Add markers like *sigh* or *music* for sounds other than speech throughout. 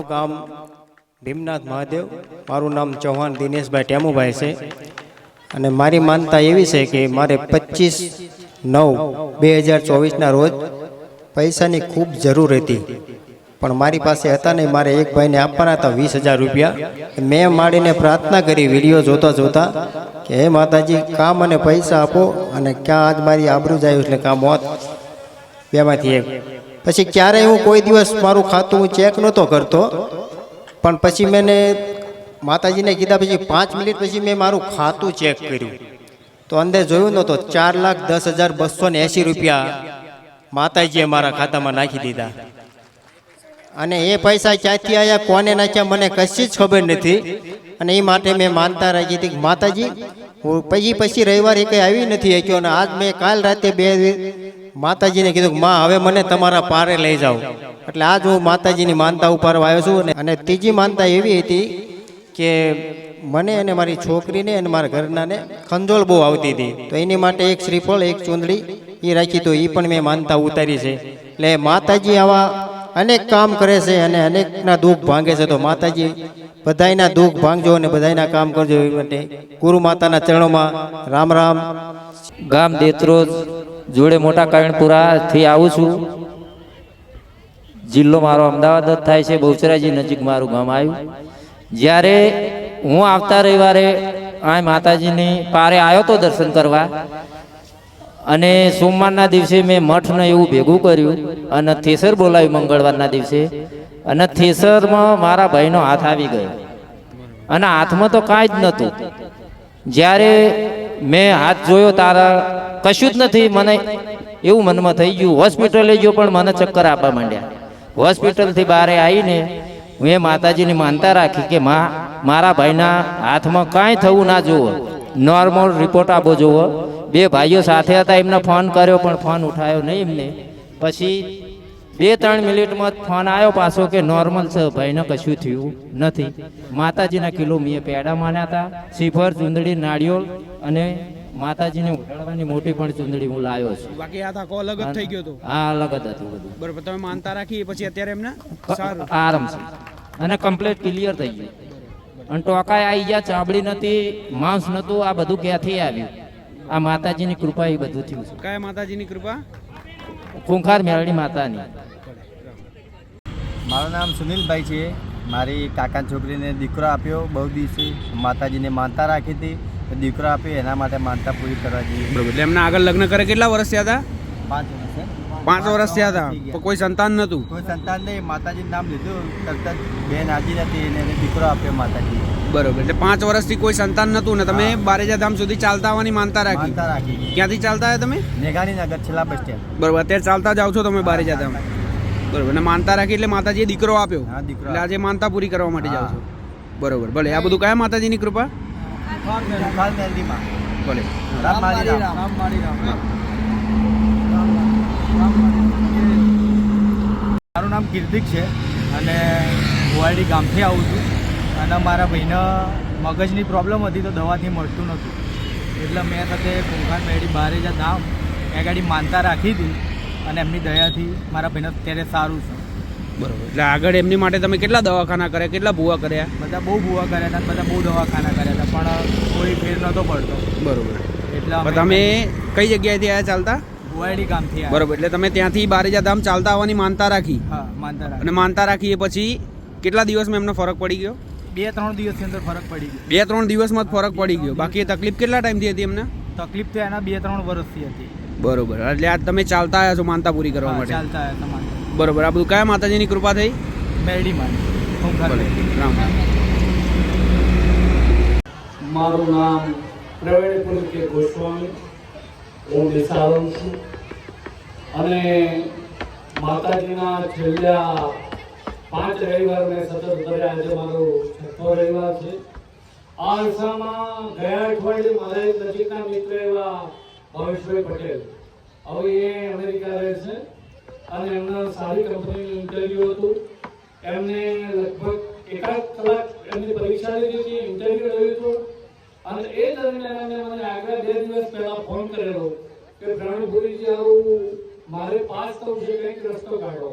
મારું ગામ, ભીમનાથ મહાદેવ. મારું નામ ચૌહાણ દિનેશભાઈ ટેમુભાઈ છે. અને મારી માનતા એવી છે કે મારે પચીસ નવ બે હજાર ચોવીસના રોજ પૈસાની ખૂબ જરૂર હતી. પણ મારી પાસે હતા નહીં. મારે એક ભાઈને આપવાના હતા વીસ હજાર રૂપિયા. મેં માડીને પ્રાર્થના કરી, વીડિયો જોતા જોતા કે, હે માતાજી કામ અને પૈસા આપો? અને ક્યાં આજ મારી આબરૂ જાય? એટલે કામ હોત બેમાંથી એક પછી ક્યારેય હું કોઈ દિવસ મારું ખાતું હું ચેક નહોતો કરતો. પણ પછી મેં માતાજીને કીધા, પછી પાંચ મિનિટ પછી મેં મારું ખાતું ચેક કર્યું. તો અંદર જોયું નહોતો, ચાર લાખ દસ હજાર બસો ને એંશી રૂપિયા માતાજીએ મારા ખાતામાં નાખી દીધા. અને એ પૈસા ક્યાંથી આવ્યા કોને નાખ્યા, મને કશી જ ખબર નથી. અને એ માટે મેં માનતા રાખી હતી માતાજી, હું પછી પછી રવિવારે કંઈ આવી નથી શક્યો અને આજ મેં કાલ રાતે બે માતાજીને કીધું માં, હવે મને તમારા પારે લઈ જાઓ. એટલે આજ હું માતાજીની માનતા ઉપર આવ્યો છું અને- ત્રીજી માનતા એવી હતી કે મને અને મારી છોકરીને અને મારા ઘરનાને ખંજોળ બહુ આવતી હતી. તો એની માટે એક શ્રીફળ, એક ચૂંદડી એ રાખી તો એ પણ મેં માનતા ઉતારી છે. એટલે માતાજી આવા અનેક કામ કરે છે અને અનેકના દુઃખ ભાંગે છે. તો માતાજી બધાયના દુઃખ ભાંગજો અને બધાયના કામ કરજો. એ માટે ગુરુ માતાના ચરણોમાં રામ રામ. ગામ દેત્રોજ જોડે મોટા કાયણપુરાથી આવું છું. જિલ્લો મારો અમદાવાદ જ થાય છે, બહુચરાજી નજીક મારું ગામ આવ્યું. જ્યારે હું આવતા રવિવારે આ માતાજીની પારે આવ્યો તો દર્શન કરવા અને સોમવારના દિવસે મેં મઠને એવું ભેગું કર્યું અને થેસર બોલાવ્યું મંગળવારના દિવસે અને થેસરમાં મારા ભાઈનો હાથ આવી ગયો. અને હાથમાં તો કાંઈ જ નહોતું. જ્યારે મેં હાથ જોયો તારા કશું જ નથી. મને એવું મનમાં થઈ ગયું. હોસ્પિટલે ગયો પણ મને ચક્કર આપવા માંડ્યા. હોસ્પિટલથી બહાર આવીને મેં માતાજીની માનતા રાખી કે મા, મારા ભાઈના હાથમાં કાંઈ થવું ના જુઓ. નોર્મલ રિપોર્ટ આપો જુઓ. બે ભાઈઓ સાથે હતા, એમને ફોન કર્યો, પણ ફોન ઉઠાયો નહીં એમને. પછી બે ત્રણ મિનિટમાં ફોન આવ્યો પાછો કે નોર્મલ છે, ભાઈને કશું થયું નથી. માતાજીના કિલો મેં પેડા માન્યા હતા શ્રીફળ ચૂંદડી નાળિયોળ અને માતાજીને ઉડાડવાની મોટી પણ ચુંદડી હું લાવ્યો છું. બાકી આ આખો અલગ જ થઈ ગયો હતો હા અલગ જ હતું બધું. બરોબર તમે માનતા રાખી પછી અત્યારે એમને સારું. આરામ છે. અને કમ્પ્લીટ ક્લિયર થઈ ગયું. અને ટોકાય આવી ગયા ચામડી નથી માંસ નતું આ બધું ક્યાંથી આવ્યું? આ માતાજીની કૃપા એ બધું થયું છે. કયા માતાજીની કૃપા? ખૂંખાર મેરડી માતાની. મારું નામ સુનિલભાઈ છે. મારી કાકા છોકરીને દીકરો આપ્યો બહુ દિવસે માતાજીને માનતા રાખી હતી. દીકરો આપ્યો એના માટે માનતા પૂરી કરવા જોઈએ. બરોબર એટલે એમના આગળ લગ્ન કરે કેટલા વર્ષ થયા હતા? પાંચ વર્ષ. પાંચ વર્ષ થયા હતા? કોઈ સંતાન નતું કોઈ સંતાન નહીં માતાજીનું નામ લીધું તરત જ બેન હાજી નથી એને દીકરો આપ્યો માતાજી બરોબર એટલે પાંચ વર્ષથી કોઈ સંતાન નતું ને તમે બારેજા ધામ સુધી ચાલતા આવવાની માનતા રાખી? રાખી. ક્યાંથી ચાલતા આવ્યા તમે? મેઘાણી નગર છેલ્લા બસ સ્ટેન્ડ. બરોબર અત્યારે ચાલતા જાઓ છો તમે બારેજા ધામ બરોબર અને માનતા રાખી એટલે માતાજીએ દીકરો આપ્યો? એટલે આજે માનતા પૂરી કરવા માટે જાવ છો? બરોબર ભલે આ બધું કયા માતાજીની કૃપા? રામ રામ મારું નામ કીર્તિક છે અને ઓવાડી ગામથી આવું છું. અને મારા ભાઈને મગજની પ્રોબ્લેમ હતી તો દવાથી મળતું નહોતું. એટલે મેં સાથે કુંભાર મેળી બારે જ ધામ એ ગાડી માનતા રાખી હતી અને એમની દયાથી મારા ભાઈને અત્યારે સારું છે. બરોબર. એટલે આગળ એમની માટે તમે કેટલા દવાખાના કર્યા? કેટલા ભૂવા કર્યા? બધા બહુ ભૂવા કર્યા હતા બધા બહુ દવાખાના કર્યા પણ કોઈ ફેર નહોતો પડતો. બરોબર. એટલે તમે કઈ જગ્યાએથી આવ્યા ચાલતા? ગુવાડી ગામથી બરોબર એટલે તમે ત્યાંથી બારેજા ધામ ચાલતા આવવાની માનતા રાખી? હા માનતા રાખી. અને માનતા રાખી એ પછી કેટલા દિવસમાં એમને ફરક પડી ગયો? બે ત્રણ દિવસની અંદર ફરક પડી ગયો. બે ત્રણ દિવસમાં જ ફરક પડી ગયો. બાકી તકલીફ કેટલા ટાઈમથી હતી એમને? તકલીફ તો એના બે ત્રણ વર્ષથી હતી. બરોબર એટલે આજ તમે ચાલતા આવ્યા છો માનતા પૂરી કરવા માટે? ચાલતા આવ્યા બરોબર આ બધું કયા માતાજીની કૃપા થઈ? મેરડી માં રામ રામ. મારું નામ પ્રવીણ પુલકે ગોસ્વામી. હું બેસાડું છું. અને માતાજીના છેલ્લા પાંચ રવિવાર મેં સતત કર્યા આજે મારો છઠ્ઠો રવિવાર છે. આ અરસામાં ગયા અઠવાડિયે મારા એક નજીકના મિત્ર એવા ભવેશભાઈ પટેલ. હવે એ અમેરિકા રહે છે. અને એમના સારી કંપનીનું ઇન્ટરવ્યૂ હતું. એમને લગભગ એકાદ કલાક એમની પરીક્ષા લીધી હતી, ઇન્ટરવ્યૂ રહ્યું હતું. અને એ દરમિયાન મને આગળ બે દિવસ પહેલા ફોન કરેલો કે પ્રવીણપુરીજી આવું મારે પાસ થવું છે કંઈક રસ્તો કાઢો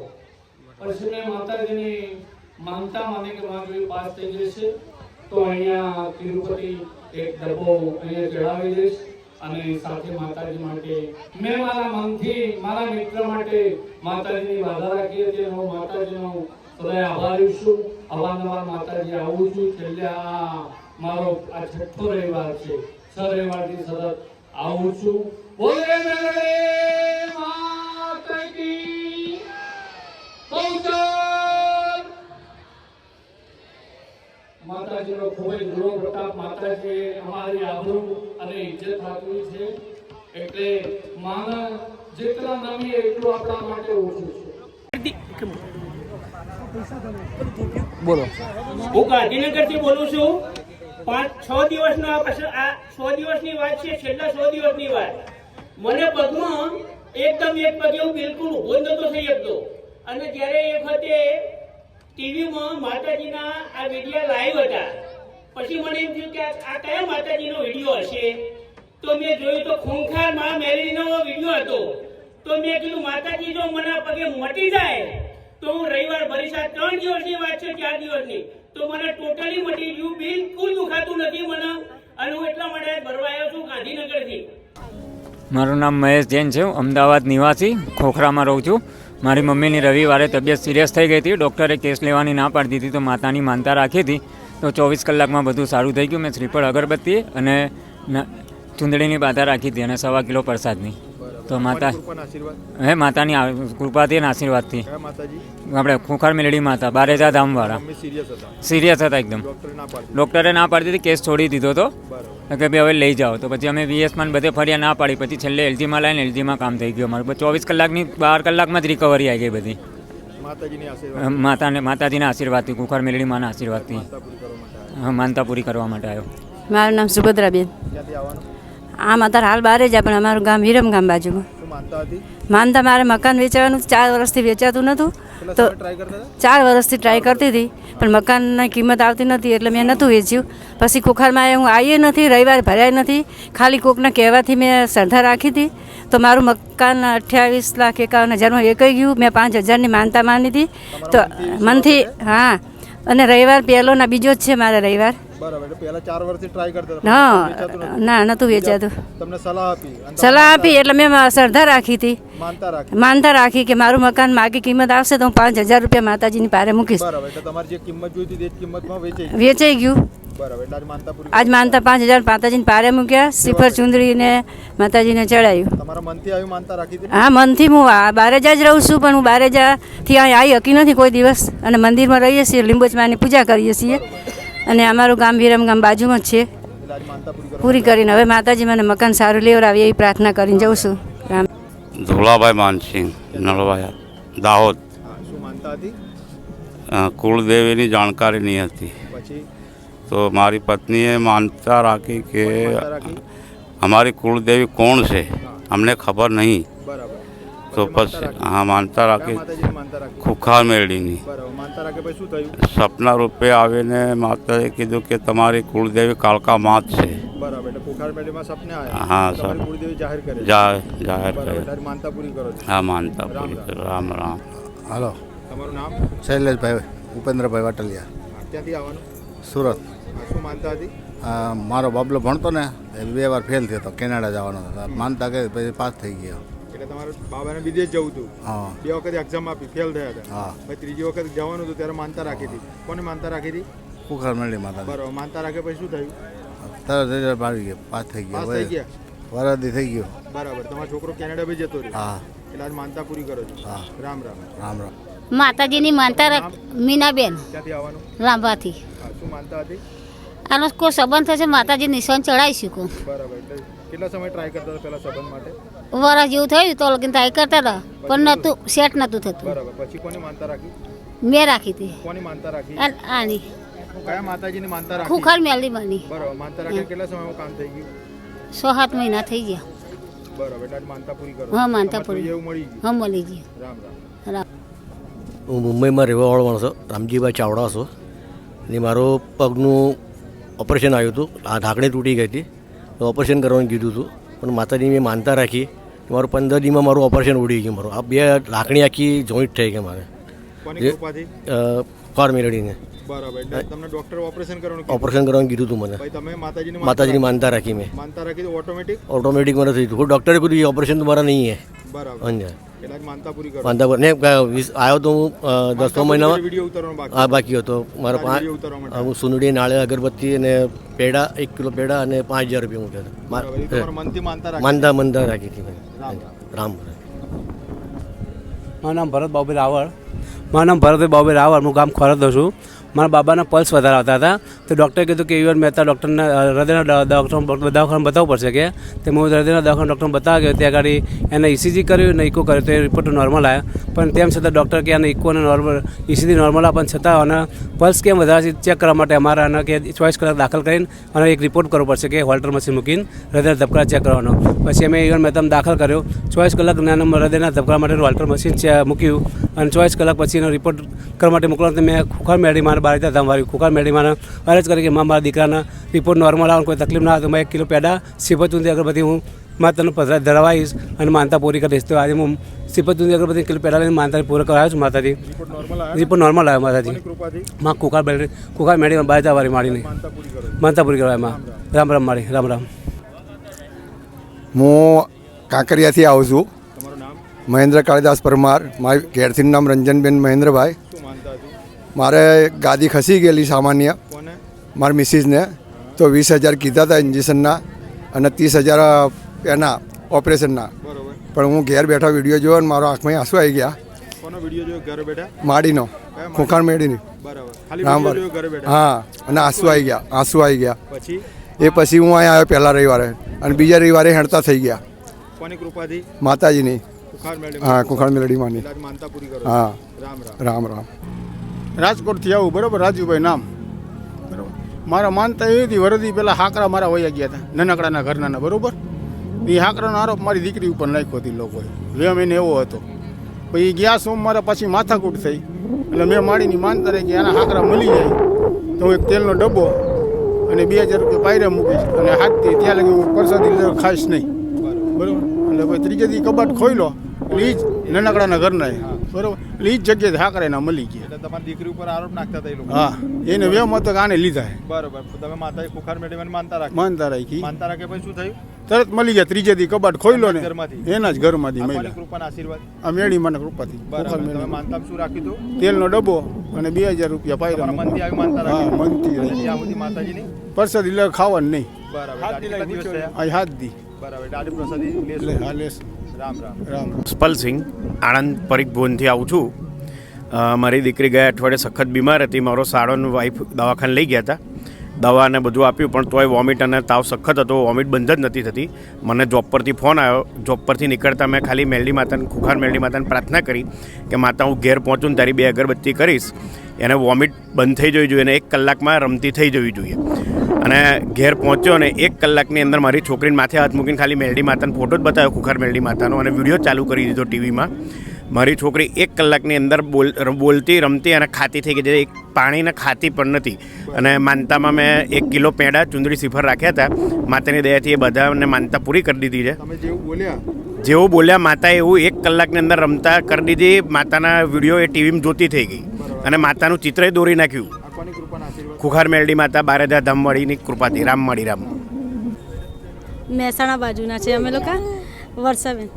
પછી મેં માતાજીની માનતા માને કે મારી પાસ થઈ જશે તો અહીંયા તિરુપતિ એક ડબ્બો અહીંયા ચડાવી દઈશ અને સાથે માતાજી માટે મેં મારા મનથી, મારા મિત્ર માટે માતાજીની વાદા રાખી હતી હું માતાજીનો સદાય આભારી છું. અવારનવાર માતાજી આવું છું, છેલ્લે આ મારો આ છઠ્ઠો રવિવાર છે. છ રવિવારથી સતત આવું છું. બોલે મેળવે માતા કી. માતાજીનો ખૂબ જ ગુરુ પ્રતાપ માતાજી અમારી આબરૂ અને ઇજ્જત આપવી છે. એટલે માના જેટલા નમી એટલું આપણા માટે ઓછું છે. હું ગાંધીનગરથી બોલું છું. પાંચ, છ દિવસનો આ આ છ દિવસની વાત છે, છેલ્લા છ દિવસની વાત. મને પગમાં એકદમ એક પગે હું બિલકુલ જ નતો થઈ શકતો. અને જ્યારે એ વખતે ટીવીમાં માતાજીના આ વિડીયા લાઈવ હતા, પછી મને એમ થયું કે આ કયા માતાજીનો વીડિયો હશે? તો મેં જોયું તો ખૂંખાર મા મેરીનો વીડિયો હતો. તો મેં કીધું, માતાજી, જો મને પગે મટી જાય, તો હું રવિવાર ભરીશ આ ત્રણ દિવસની વાત છે, ચાર દિવસની. તો મને ટોટલી મટી ગયું બિલકુલ દુખાતું નથી મને. અને હું એટલા માટે ભરવા આવ્યો છું ગાંધીનગરથી. મારું નામ મહેશ જૈન છે, હું અમદાવાદ નિવાસી, ખોખરામાં રહું છું. મારી મમ્મીની રવિવારે તબિયત સિરિયસ થઈ ગઈ હતી ડૉક્ટરે કેસ લેવાની ના પાડી હતી તો માતાની માનતા રાખી હતી. તો ચોવીસ કલાકમાં બધું સારું થઈ ગયું, મેં શ્રીફળ અગરબત્તી અને ચૂંદડીની બાધા રાખી હતી અને સવા કિલો પ્રસાદની. તો માતા હે માતાની કૃપાથી અને આશીર્વાદથી. આપણે ખોખાર મેલડી માતા બારેજા ધામવાળા. સિરિયસ હતા? એકદમ. ડૉક્ટરે ના પાડી દીધી કેસ છોડી દીધો હતો કે ભાઈ હવે લઈ જાઓ. તો પછી અમે વીએસમાં બધે ફર્યા ના પાડી. પછી છેલ્લે એલજીમાં લાવીને એલજીમાં કામ થઈ ગયું અમારું. ચોવીસ કલાકની બાર કલાકમાં જ રિકવરી આવી ગઈ બધી. માતાને માતાજીના આશીર્વાદથી કુખર મેલડી માના આશીર્વાદથી. હા, માનતા પૂરી કરવા માટે આવ્યો. મારું નામ સુભદ્રાબેન. આમ અત્યારે હાલ બારે જ પણ અમારું ગામ હિરમ ગામ બાજુમાં. માનતા મારે મકાન વેચાવાનું ચાર વર્ષથી વેચાતું નહોતું. તો ચાર વર્ષથી ટ્રાય કરતી હતી પણ મકાનની કિંમત આવતી નથી એટલે મેં નહોતું વેચ્યું. પછી કુખારમાં હું આવી નથી રવિવાર ભર્યા નથી. ખાલી કોકના કહેવાથી મેં શ્રદ્ધા રાખી હતી. તો મારું મકાન અઠ્યાવીસ લાખ એકાવન હજારમાં વેચાઈ ગયું. મેં પાંચ હજારની માનતા માની હતી. તો મનથી હા. અને રવિવાર પહેલોના બીજો જ છે મારા રવિવાર. બરાબર એટલે પહેલા ચાર વર્ષથી ટ્રાય કરતા હતા. હા ના નહોતું વેચાતું. તમને સલાહ આપી સલાહ આપી એટલે મેં શ્રદ્ધા રાખી હતી. માનતા રાખી. માનતા રાખી કે મારું મકાન માગી કિંમત આવશે તો હું પાંચ હજાર રૂપિયા માતાજીની પારે મૂકીશ. બરાબર એટલે તમારી જે કિંમત જોઈતી હતી કિંમતમાં વેચાઈ વેચાઈ ગયું. બરાબર એટલે આજ માનતા પૂરી આજ માનતા પાંચ હજાર માતાજીની પારે મૂક્યા શિફર ચુંદડીને માતાજીને ચડાયું. તમારા મનથી આવી માનતા રાખી હતી? હા મનથી હું બારેજા જ રહું છું પણ હું બારેજાથી અહીં આવી હકી નથી કોઈ દિવસ. અને મંદિરમાં રહીએ છીએ લીંબોચમાની પૂજા કરીએ છીએ. અને અમારું ગામ વિરમ ગામ બાજુમાં જ છે. પૂરી કરીને હવે માતાજી મને મકાન સારું લેવડાવે એવી પ્રાર્થના કરીને જઉં છું. રામ. ધોલાભાઈ માનસિંહ નળવાયા દાહોદ. હા, શું માનતા હતી અ, કુળદેવીની જાણકારી નહીં હતી. તો મારી પત્નીએ માનતા રાખી કે અમારી કુળદેવી કોણ છે? અમને ખબર નહીં. બરાબર. તો પછી હા માનતા રાખી. ખુખાર થયું? સપના રૂપે આવીને માતાએ કીધું કે તમારી કુળદેવી કાળકા માત છે. હા, સર. જાહેર કરે આજ માનતા પૂરી કરો હા માનતા રામ રામ. હલો. તમારું નામ? શૈલેષભાઈ ઉપેન્દ્રભાઈ વાટલિયા. ક્યાંથી આવવાનું? સુરત. હા, શું માનતા હતી? મારો બાબલો ભણતો ને બે વાર ફેલ થયો હતો કેનેડા જવાનો હતો. માનતા કે પછી પાસ થઈ ગયો. એટલે તમારે બાબાને વિદેશ જવું હતું. હા. બે વખત એક્ઝામ આપી ફેલ થયા હતા. હા. પછી ત્રીજી વખત જવાનું હતું ત્યારે માનતા રાખી હતી. કોને માનતા રાખી હતી? કુખર મેળી માતા બરાબર માનતા રાખે પછી શું થયું? તરત રિઝલ્ટ આવી ગયા પાસ થઈ ગયા થઈ ગયા? વરાદી થઈ ગયો. બરાબર તમારો છોકરો કેનેડા બી જતો રહ્યો? હા. એટલે આજ માનતા પૂરી કરો છો? હા. રામ રામ. રામ રામ. માતાજીની માનતા રાખ મીનાબેન. ક્યાંથી આવવાનું? લાંબાથી. શું માનતા હતી? આનો કોઈ સંબંધ થશે માતાજી નિશાન ચડાવી શકું બરાબર કેટલા સમય ટ્રાય કરતા હતા પહેલા સંબંધ માટે? વરસ જેવું થયું તો લગીન ટ્રાય કરતા હતા પણ નતું સેટ નતું થતું. બરાબર પછી કોની માનતા રાખી? મેં રાખી હતી. કોની માનતા રાખી? આની. કયા માતાજીની માનતા રાખી? ખુખાર મેલી બની. બરાબર માનતા રાખી કેટલા સમયમાં કામ થઈ ગયું? સો સાત મહિના થઈ ગયા. બરાબર એટલે માનતા પૂરી કરો. હા, માનતા પૂરી. એવું મળી ગયું. હા મળી ગયું. રામ રામ. રામ. હું મુંબઈમાં રહેવાવાળો માણસ છું. રામજીભાઈ ચાવડા છું. ને મારું પગનું ઓપરેશન આવ્યું હતું. આ ઢાંકણી તૂટી ગઈ હતી. તો ઓપરેશન કરવાનું કીધું હતું પણ માતાજી મેં માનતા રાખી મારું પંદર દીમાં મારું ઓપરેશન ઉડી ગયું મારું. આ બે લાકણી આખી જોઈન્ટ થઈ ગઈ મારે. મેળવીને તમને ડોક્ટર ઓપરેશન કરવાનું કીધું. ઓપરેશન કરવાનું કીધું હતું મને. તમે માતાજીની માતાજીની માનતા રાખી મેં. માનતા રાખી ઓટોમેટિક ઓટોમેટિક મને થઈ હતું ડોક્ટરે કીધું ઓપરેશન તમારા નહીં હે. બરાબર. અંજા માનતા પૂરી ને આવ્યો તો હું દસ દસમા મહિનામાં. હા બાકી હતો. મારા પાંચ હું સુનડી નાળે અગરબત્તી અને પેડા એક કિલો પેડા અને પાંચ હજાર રૂપિયા મૂક્યા માનતા રાખી. માનતા રાખી હતી રામ મારું નામ ભરત બાબુ રાવળ. મારું નામ ભરત બાબુ રાવળ. હું ગામ ખોરદો છું. મારા બાબાના પલ્સ વધારે હતા. તો ડૉક્ટરે કીધું કે યુવન મહેતા ડૉક્ટરને હૃદયના દવાખાના દવાખાને બતાવવું પડશે કે, તે હું હૃદયના દવાખાના ડૉક્ટર બતાવ્યા ગયો, ત્યાં આગળ એને ઇસીજી કર્યું ને ઇકો કર્યું, તો એ રિપોર્ટ નોર્મલ આવ્યા પણ તેમ છતાં ડૉક્ટર કે, આને ઇકો અને નોર્મલ ઇસીજી નોર્મલ આવે પણ છતાં અને પલ્સ કેમ વધારે છે ચેક કરવા માટે અમારે આને કે ચોવીસ કલાક દાખલ કરીને અને એક રિપોર્ટ કરવો પડશે કે હોલ્ટર મશીન મૂકીને હૃદયના ધબકારા ચેક કરવાનો. પછી અમે યુવન મહેતામાં દાખલ કર્યો, ચોવીસ કલાક નાના હૃદયના ધબકારા માટે હોલ્ટર મશીન મૂક્યું, અને ચોવીસ કલાક પછી એનો રિપોર્ટ કરવા માટે મોકલવાનો, તો મેં ખુખાર મેળી મારા બાર હતા મારી ખુખાર મેળી મારા અરજ કરી કે મારા દીકરાના રિપોર્ટ નોર્મલ આવે કોઈ તકલીફ ના આવે તો મેં એક કિલો પેડા સિફતચુંદી અગરબત્તી હું માતાને પધરા ધરાવાઈશ અને માનતા પૂરી કરીશ તો આજે હું સિફતચુંદી અગરબત્તી કિલો પેડા લઈને માનતા પૂરો કરાવ્યો છું માતાજી. રિપોર્ટ નોર્મલ આવ્યા? રિપોર્ટ નોર્મલ આવ્યો માતાજી. કૃપાથી? માં ખુખાર મેળી ખુખાર મેળી બાર વાળી માળીની માનતા પૂરી કરો. કરવા એમાં રામ રામ માળી રામ રામ. હું કાંકરિયાથી આવું છું. મહેન્દ્ર કાળીદાસ પરમાર. મારી ઘેરથી નામ રંજનબેન મહેન્દ્રભાઈ. મારે ગાદી ખસી ગયેલી સામાન્ય મારા મિસિસને. તો વીસ હજાર કીધા હતા ઇન્જેક્શનના અને ત્રીસ હજાર એના ઓપરેશનના. પણ હું ઘેર બેઠા વીડિયો જોયો અને મારો આંખમાં આંસુ આવી ગયા. માડીનો. ખોખાણ મેળીની બરાબર. ખાલી રામ વીડિયો જોયો ઘરે બેઠા? હા અને આંસુ આવી ગયા આંસુ આવી ગયા. એ પછી હું અહીંયા આવ્યો પહેલા રવિવારે. અને બીજા રવિવારે હેણતા થઈ ગયા. કૃપાથી? માતાજીની. હા કુખાણ મેલડી માની હા. રામ રામ. રામ રામ. રાજકોટથી આવું બરાબર? રાજુભાઈ નામ. બરાબર. મારા માનતા એવી હતી વરદી પહેલાં હાકરા મારા વયા ગયા હતા નાનકડાના ઘરનાના બરોબર? એ હાકરાનો આરોપ મારી દીકરી ઉપર નાખ્યો હતી લોકોએ. વેમ એને એવો હતો. પછી ગયા સોમવારે પછી માથાકૂટ થઈ. એટલે મેં માડીની માનતા રહી કે આના હાકરા મળી જાય. તો હું એક તેલનો ડબ્બો અને બે હજાર રૂપિયા પાયરે મૂકીશ. અને હાથથી ત્યાં લગી હું પરસાદી ખાઈશ નહીં. બરાબર. એટલે પછી ત્રીજેથી કબાટ ખોઈલો એટલે એ જ નાનકડાના ઘરના. બરોબર? એટલે એ જ જગ્યાએ હાકરા એના મળી ગયા. એટલે તમારી દીકરી ઉપર આરોપ નાખતા હતા એ લોકો? હા એને વેમ હતો કે આને લીધા. હે બરોબર તમે માતાજી ખુખાર મેડમ માનતા રાખી? માનતા રાખી. માનતા રાખે પછી શું થયું? તરત મળી ગયા ત્રીજે દી કબાટ ખોઈલો ને? એના જ ઘરમાંથી કોની કૃપાના આશીર્વાદ? આ મેળી મને કૃપાથી બરાબર. તમે માનતા શું રાખ્યું હતું? તેલનો ડબ્બો અને બે હજાર રૂપિયા પાયરા મનથી આવી માનતા હા રાખી મનથી રહી. ત્યાં સુધી માતાજીની? પરસાદી લે ખાવાનું નહીં. બરાબર. આજે હાથ દી. બરાબર. દાડી પ્રસાદી લે હા લેસ રામ રામ. રામ સ્પલસિંહ આણંદ પરિક ભુવનથી આવું છું. મારી દીકરી ગયા અઠવાડિયે સખત બીમાર હતી. મારો સાળોનું વાઈફ દવાખાને લઈ ગયા હતા. દવા અને બધું આપ્યું પણ તોય વોમિટ અને તાવ સખત હતો. વોમિટ બંધ જ નથી થતી. મને જોબ પરથી ફોન આવ્યો. જોબ પરથી નીકળતા મેં ખાલી મેલડી માતાને ખુખાર મેલડી માતાને પ્રાર્થના કરી કે માતા હું ઘેર પહોંચું ને તારી બે અગરબત્તી કરીશ. એને વોમિટ બંધ થઈ જવી જોઈએ અને એક કલાકમાં રમતી થઈ જવી જોઈએ. અને ઘેર પહોંચ્યો અને એક કલાકની અંદર મારી છોકરીને માથે હાથ મૂકીને ખાલી મેલડી માતાનો ફોટો જ બતાવ્યો ખુખાર મેલડી માતાનો અને વીડિયો ચાલુ કરી દીધો ટીવીમાં મારી છોકરી એક કલાકની અંદર બોલ બોલતી રમતી અને ખાતી થઈ ગઈ છે એક પાણીને ખાતી પણ નથી. અને માનતામાં મેં એક કિલો પેંડા ચુંદડી સિફર રાખ્યા હતા. માતાની દયાથી એ બધાને માનતા પૂરી કરી દીધી છે. જેવું બોલ્યા? જેવું બોલ્યા માતા એવું એક કલાકની અંદર રમતા કરી દીધી માતાના વીડિયો એ ટીવીમાં જોતી થઈ ગઈ. અને માતાનું ચિત્ર દોરી નાખ્યું. ખુખાર મેલડી માતા બારેધા ધામવાડીની કૃપાથી રામ મળી રામ. મહેસાણા બાજુના છે અમે લોકો. વર્ષાબેન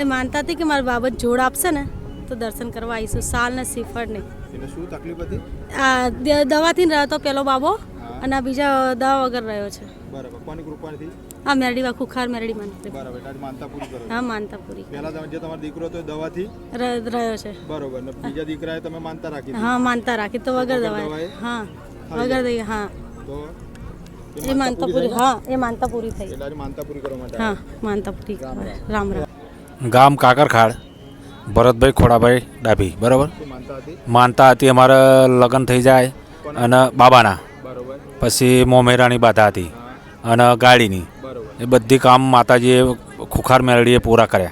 એ માનતા હતી કે મારા બાબત જોડ આપશે ને તો દર્શન કરવા આવીશું. સાલ ને શ્રીફળ ને. એટલે શું તકલીફ હતી? આ દવાથી રહ્યો તો પેલો બાબો અને આ બીજા દવા વગર રહ્યો છે. બરાબર. કોની કૃપાથી? આ મેરડી ખુખાર મેરડી માનતા બરાબર એટલે આજે માનતા પૂરી કરો. હા માનતા પૂરી. પહેલા તમે જે તમારો દીકરો હતો એ દવાથી? રહ્યો છે. બરોબર ને બીજા દીકરાએ તમે માનતા રાખી હા માનતા રાખી. તો વગર દવાએ? હા વગર દઈએ હા. તો એ માનતા પૂરી હા એ માનતા પૂરી થઈ. એટલે આજે માનતા પૂરી કરવા માટે હા માનતા પૂરી રામ રામ. ગામ કાકરખાડ ભરતભાઈ ખોડાભાઈ ડાભી બરાબર? માનતા હતી? અમારા અમારે લગ્ન થઈ જાય અને બાબાના. પછી મોમેરાની બાધા હતી અને ગાડીની. એ બધી કામ માતાજીએ ખુખાર મેળડીએ પૂરા કર્યા.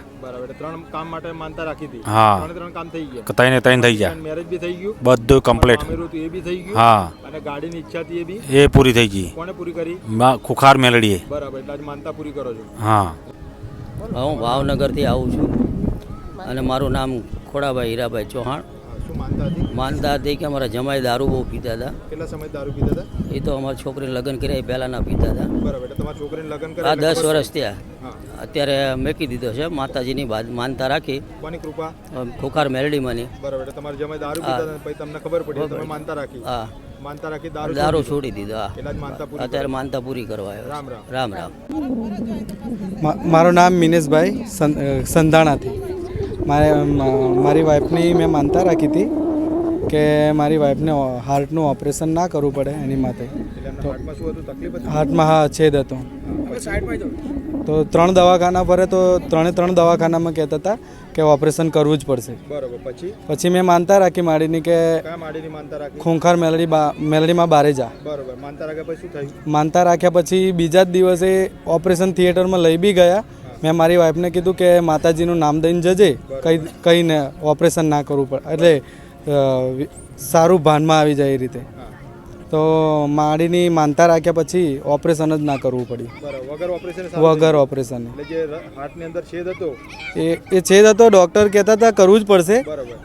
ત્રણ કામ માટે માનતા રાખી હતી. હા. ત્રણ કામ થઈ ગયા. ત્રણે ત્રણ થઈ ગયા. મેરેજ બી થઈ ગયું. બધું કમ્પ્લીટ એ બી થઈ ગયું. હા. અને ગાડીની ઈચ્છા હતી એ બી. એ પૂરી થઈ ગઈ. કોને પૂરી કરી? મા- ખુખાર મેલડીએ બરાબર એટલે આજે માનતા પૂરી કરો છો. હા હું ભાવનગરથી આવું છું. અને મારું નામ ખોડાભાઈ હીરાભાઈ ચૌહાણ. માનતા હતી? કે અમારા જમાઈ દારૂ બહુ પીતા હતા. કેટલા સમય દારૂ પીતા હતા? એ તો અમારા છોકરીને લગ્ન કર્યા એ પહેલાં ના પીતા હતા. બરાબર એટલે તમારી છોકરીને લગ્ન કરે દસ વર્ષ ત્યાં થયા અત્યારે મેકી દીધો છે માતાજીની માનતા રાખી. કોની કૃપા? ખોખાર મેલડીમાંની બરાબર એટલે તમારે જમાઈ દારૂ પીતા પછી તમને ખબર પડી તમે માનતા રાખી. હા. માનતા રાખી દારૂ દારૂ છોડી દીધો અત્યારે માનતા પૂરી કરવા આવ્યો રામ છે. રામ. રામ મારું નામ મિનેશભાઈ સંધાણાથી. મારે મારી વાઈફની મેં માનતા રાખી હતી કે મારી વાઈફને હાર્ટનું ઓપરેશન ના કરવું પડે એની માટે. હાર્ટમાં હા છેદ હતો. તો ત્રણ દવાખાના ફરે તો ત્રણે ત્રણ દવાખાનામાં કહેતા હતા કે ઓપરેશન કરવું જ પડશે. બરાબર. પછી? પછી મેં માનતા રાખી માડીની કે ખૂંખાર મેલડી મેલડીમાં બારે જા. બરાબર. માનતા રાખ્યા પછી માનતા રાખ્યા પછી બીજા જ દિવસે ઓપરેશન થિયેટરમાં લઈ બી ગયા. મેં મારી વાઈફને કીધું કે માતાજીનું નામ દઈને જજે કઈ કહીને ઓપરેશન ના કરવું પડે. એટલે સારું ભાનમાં આવી જાય એ રીતે. તો માડીની માનતા રાખ્યા પછી ઓપરેશન જ ના કરવું પડ્યું. વગર ઓપરેશન એ એ છેદ હતો ડૉક્ટર કહેતા હતા કરવું જ પડશે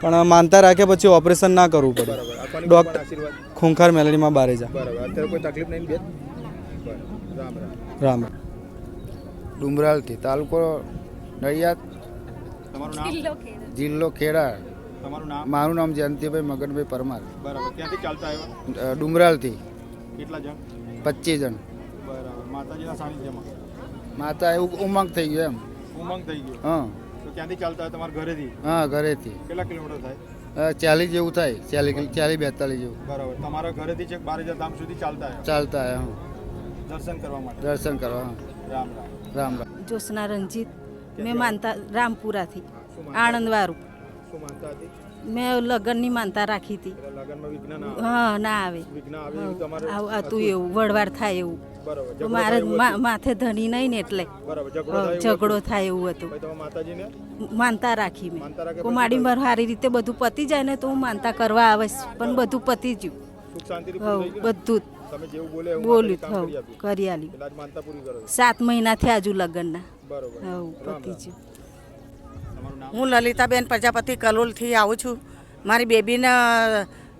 પણ માનતા રાખ્યા પછી ઓપરેશન ના કરવું પડે ડૉક્ટર ખૂંખાર મેલડીમાં બારે જા. રામ રામ. ડુમરાલથી તાલુકો નડિયાદ. તમારું નામ? જિલ્લો ખેડા. તમારું નામ? મારું નામ જયંતિભાઈ મગનભાઈ પરમાર. બરાબર. ક્યાંથી ચાલતા આવ્યા? અ, ડુમરાલથી કેટલા જણ? પચીસ જણ. બરાબર. માતાજીના સાનિધ્યમાં? માતા એવું ઉમંગ થઈ ગયું એમ. ઉમંગ થઈ ગયું? હા. તો ક્યાંથી ચાલતા આવ્યા તમારા ઘરેથી? હા ઘરેથી. કેટલા કિલોમીટર થાય? ચાલીસ જેવું થાય. ચાલીસ ચાલીસ બેતાલીસ જેવું. બરાબર. તમારા ઘરેથી છેક બાર હજાર ધામ સુધી ચાલતા આવ્યા? ચાલતા આવ્યા દર્શન કરવા માટે? દર્શન કરવા હા. રામ રામ. રામ રામ. જ્યોત્સના રંજીત મેં માનતા રામપુરાથી આણંદવાળું મેં લગ્નની માનતા રાખી હતી. આવે? હા ના આવે. આવતું એવું આવું વડવાર થાય એવું. મારે માથે ધણી નહીં ને એટલે. ઝઘડો થાય એવું હતું. માનતા રાખી મેં. માડી માર સારી રીતે બધું પતી જાય ને તો હું માનતા કરવા આવીશ પણ બધું પતી ગયું? બધું જ. તમે જેવું બોલે એવું બોલ્યું હવ, કરી. આલ્યું છો. સાત મહિના થયા હજુ લગ્નના. બરોબર. હવ પતી નામ? હું લલિતાબેન પ્રજાપતિ કલોલથી આવું છું. મારી બેબીને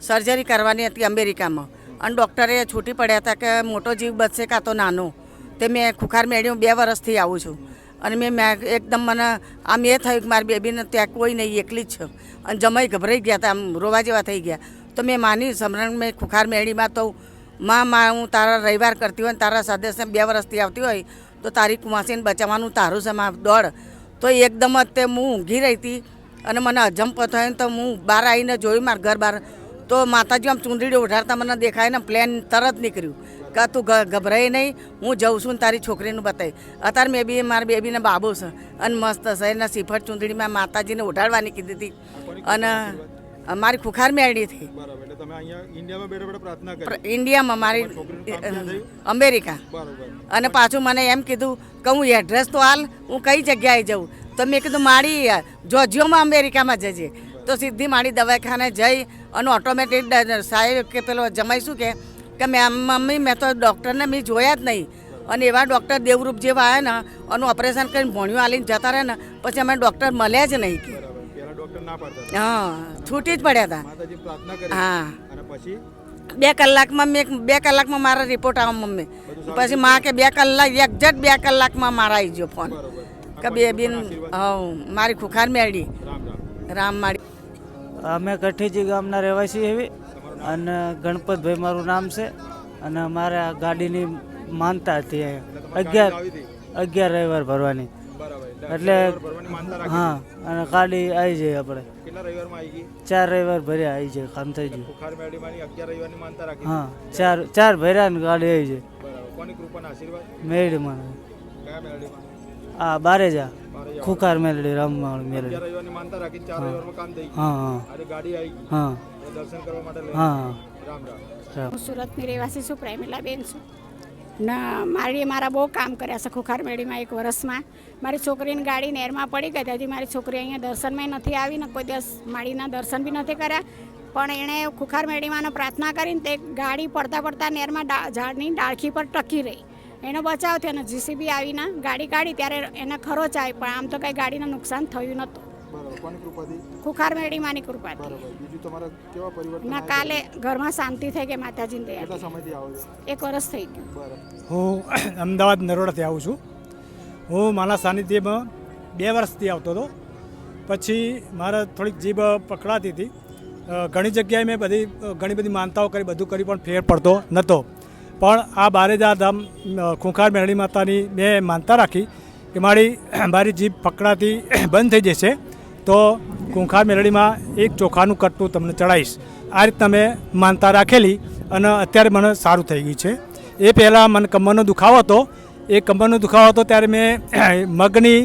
સર્જરી કરવાની હતી અમેરિકામાં. અને ડૉક્ટરે છૂટી પડ્યા હતા કે મોટો જીવ બચશે કાં તો નાનો. તે મેં ખુખાર મેળ્યું બે વર્ષથી આવું છું. અને મેં મેં એકદમ મને આમ એ થયું કે મારી બેબીને ત્યાં કોઈ નહીં એકલી જ છે. અને જમાઈ ગભરાઈ ગયા હતા આમ રોવા જેવા થઈ ગયા. તો મેં માની સમરણ મેં ખુખાર મેળીમાં તો માં માં હું તારા રવિવાર કરતી હોય ને તારા સદસ્ય બે વર્ષથી આવતી હોય તો તારી કુમાસીને બચાવવાનું તારું છે માં દોડ. તો એકદમ જ તે હું ઊંઘી રહી હતી અને મને અજંપો થયો ને તો હું બહાર આવીને જોયું મારા ઘર બહાર. તો માતાજી આમ ચૂંદડી ઉઠાડતા મને દેખાય ને પ્લેન તરત નીકળ્યું કે તું ગભરાય નહીં હું જઉં છું ને તારી છોકરીનું બતાવી અત્યારે મેં બી મારા બેબીને બાબુ છે અને મસ્ત છે એને સિફટ ચૂંદડીમાં માતાજીને ઉઠાડવાની કીધી હતી. અને મારી ખુખાર મેળવી હતી. બરાબર એટલે તમે અહીંયા ઇન્ડિયામાં બેઠા બેઠા પ્રાર્થના કરી. ઇન્ડિયામાં મારી? અમેરિકા. અને પાછું મને એમ કીધું કે હું એડ્રેસ તો હાલ હું કઈ જગ્યાએ જઉં? તો મેં કીધું મારી જોજિયોમાં અમેરિકામાં જજે. તો સીધી મારી દવાખાને જઈ અને ઓટોમેટિક સાહેબ કે પેલો જમાઈ શું કે કે મેં મમ્મી મેં તો ડૉક્ટરને મેં જોયા જ નહીં. અને એવા ડૉક્ટર દેવરૂપ જેવા આવ્યા ને અને ઓપરેશન કરીને ભોણિયું આલીને જતા રહે ને પછી અમે ડૉક્ટર મળ્યા જ નહીં. કે ડોક્ટર ના પાડતા હા છૂટી જ પડ્યા હતા. માતાજી પ્રાર્થના કરી. હા. અને પછી? બે કલાકમાં મેં બે કલાકમાં મારા રિપોર્ટ આવે મમ્મી. પછી માં કે બે કલાક એક્ઝેક્ટ બે કલાકમાં મારા આવી ગયો ફોન કે બે બેન હવ મારી ખુખાર મેળી. રામ માળી. અમે કઠીજી ગામના રહેવાસી એવી અને ગણપતભાઈ મારું નામ છે અને અમારે આ ગાડીની માનતા હતી. અગિયાર અગિયાર રવિવાર ભરવાની. એટલે હા અને કાલી આવી જાય આપણે. કેટલા રવિવારમાં આવી ગઈ? ચાર રવિવાર ભર્યા આવી જાય કામ થઈ ગયું. બુખાર મેળવીમાંની અગિયાર રવિવારની માનતા રાખી હા ચાર ચાર ભર્યા ને કાલી આવી જાય. બરાબર. કોની કૃપાના આશીર્વાદ? મેળીમાં કયા મેળવીમાં? આ બારે જા ખુખાર મેલડી રમવાળ મેલડી અગિયાર રવિવારની માનતા રાખી ચાર હા. રવિવારમાં કામ થઈ ગયું. હા, હા. આજે ગાડી આવી ગઈ. હા. દર્શન કરવા માટે હા. રામ રામ. રામ. હું સુરતની રહેવાસી છું પ્રેમિલાબેન છું. ના મારી મારા બહુ કામ કર્યા છે ખુખાર મેળીમાં એક વર્ષમાં. મારી છોકરીની ગાડી નેરમાં પડી ગઈ ત્યાંથી મારી છોકરી અહીંયા દર્શનમાં નથી આવી ને કોઈ દિવસ માળીના દર્શન બી નથી કર્યા. પણ એણે ખુખાર મેળીમાં પ્રાર્થના કરીને તે ગાડી પડતા પડતા નેરમાં ઝાડની ડાળખી પર ટકી રહી. એનો બચાવ થયો અને જીસીબી આવીને ગાડી કાઢી, ત્યારે એને ખરોચ ચાય, પણ આમ તો કંઈ ગાડીને નુકસાન થયું નહોતું. કોની કૃપાથી? ખુખાર મેળીમાંની કૃપાથી. બરાબર. બીજું તમારા કેવા પરિવર્તન ના કાલે ઘરમાં શાંતિ થઈ ગઈ માતાજીની કેટલા સમયથી આવો છો? એક વર્ષ થઈ ગયું. બરાબર. હું *coughs* અમદાવાદ નરોડાથી આવું છું. હું મારા સાનિધ્યમાં બે વર્ષથી આવતો હતો. પછી મારે થોડીક જીભ પકડાતી હતી. ઘણી જગ્યાએ મેં બધી ઘણી બધી માનતાઓ કરી બધું કરી પણ ફેર પડતો નહોતો પણ આ બારેજા ધામ ખૂંખાર મેરડી માતાની મેં માનતા રાખી કે મારી *coughs* મારી જીભ પકડાતી *coughs* બંધ થઈ જશે. તો કુંખા મેલડીમાં એક ચોખાનું કટ્ટું તમને ચડાવીશ. આ રીતે મેં માનતા રાખેલી અને અત્યારે મને સારું થઈ ગયું છે. એ પહેલાં મને કમરનો દુખાવો હતો. એ કમરનો દુખાવો હતો ત્યારે મેં *clears throat* મગની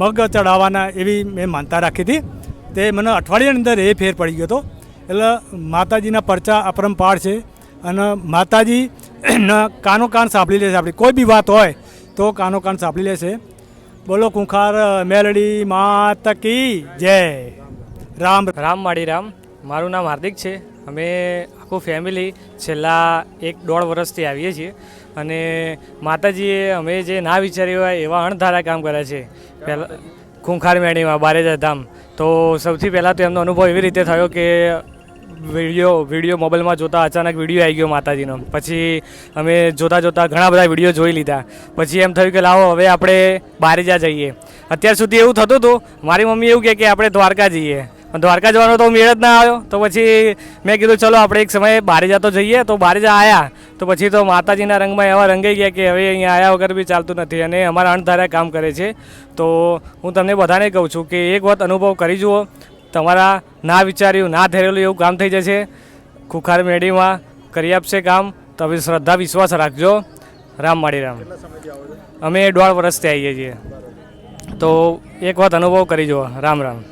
મગ ચડાવવાના એવી મેં માનતા રાખી હતી. તે મને અઠવાડિયાની અંદર એ ફેર પડી ગયો હતો. એટલે માતાજીના પરચા અપરંપાર છે અને માતાજી *clears throat* કાનો કાન સાંભળી લેશે આપણી કોઈ બી વાત હોય તો કાનો કાન સાંભળી લેશે બોલો કુંખાર, મેલડી માત કી જય. રામ. રામ માડી રામ. મારું નામ હાર્દિક છે. અમે આખું ફેમિલી છેલ્લા એક દોઢ વર્ષથી આવીએ છીએ. અને માતાજીએ અમે જે ના વિચાર્યું હોય એવા અણધારા કામ કર્યા છે. પહેલાં ખૂંખાર મેળીમાં, બારેજા ધામ. તો સૌથી પહેલાં તો એમનો અનુભવ એવી રીતે થયો કે વીડિયો વીડિયો મોબાઈલમાં જોતા અચાનક વીડિયો આવી ગયો માતાજીનો. પછી અમે જોતા જોતા ઘણા બધા વીડિયો જોઈ લીધા. પછી એમ થયું કે લાવો, હવે આપણે બારેજા જઈએ. અત્યાર સુધી એવું થતું હતું, મારી મમ્મી એવું કહે કે આપણે દ્વારકા જઈએ. દ્વારકા જવાનો તો મેળ જ ના આવ્યો. તો પછી મેં કીધું, ચલો, આપણે એક સમયે બારેજા તો જઈએ. તો બારેજા આવ્યા તો પછી તો માતાજીના રંગમાં એવા રંગાઈ ગયા કે હવે અહીંયા આવ્યા વગર બી ચાલતું નથી. અને અમારા અણધાર્યા કામ કરે છે. તો હું તમને બધાને કહું છું કે એક વખત અનુભવ કરી જુઓ. તમારા ના વિચાર્યું ના ધરેલું એવું કામ થઈ જશે. ખુખાર મેળીમાં કરી આપશે કામ તમે શ્રદ્ધા વિશ્વાસ રાખજો. રામ માળી રામ. અમે દોઢ વર્ષથી આવીએ છીએ. તો એક વાત અનુભવ કરી જુઓ. રામ રામ.